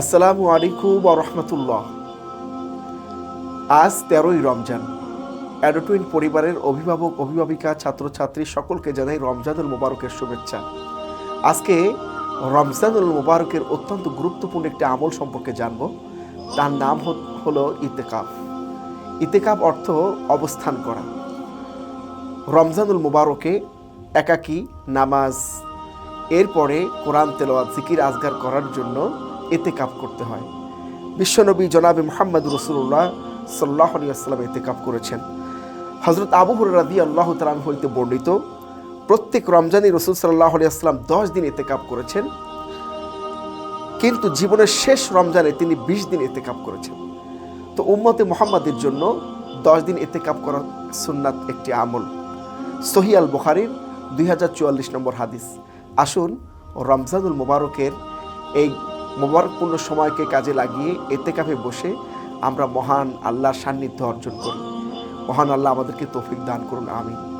আসসালামু আলাইকুম রহমতুল্লাহ। আজ তেরোই রমজান। অ্যাডোটুইন পরিবারের অভিভাবক, অভিভাবিকা, ছাত্রছাত্রী সকলকে জানাই রমজানুল মোবারকের শুভেচ্ছা। আজকে রমজানুল মোবারকের অত্যন্ত গুরুত্বপূর্ণ একটি আমল সম্পর্কে জানব। তার নাম হলো ইতেকাফ। ইতেকাফ অর্থ অবস্থান করা। রমজানুল মুবারকে একাকী নামাজ, এরপরে কোরআন তেলাওয়াত, জিকির আজগার করার জন্য এতে কাপ করতে হয়। বিশ্বনবী জনাবে মোহাম্মদ রসুল্লাহ সাল্লাহ আলিয়াল্লাম এতে কাপ করেছেন। হজরত আবু হরাদি আল্লাহ তালাম হইতে বর্ণিত, প্রত্যেক রমজানে রসুল সাল্লাহ আলিয়াল্লাম দশ দিন এতে কাপ করেছেন। কিন্তু জীবনের শেষ রমজানে তিনি বিশ দিন এতে কাপ করেছেন। তো উম্মতে মোহাম্মদের জন্য দশ দিন এতে কাপ করা সুন্নাত একটি আমল। সহি আল বুখারির দুই হাজার চুয়াল্লিশ নম্বর হাদিস। আসুন রমজানুল মোবারকের এই মোবারকপূর্ণ সময়কে কাজে লাগিয়ে এতে কাপে বসে আমরা মহান আল্লাহর সান্নিধ্য অর্জন করি। মহান আল্লাহ আমাদেরকে তৌফিক দান করুন, আমিন।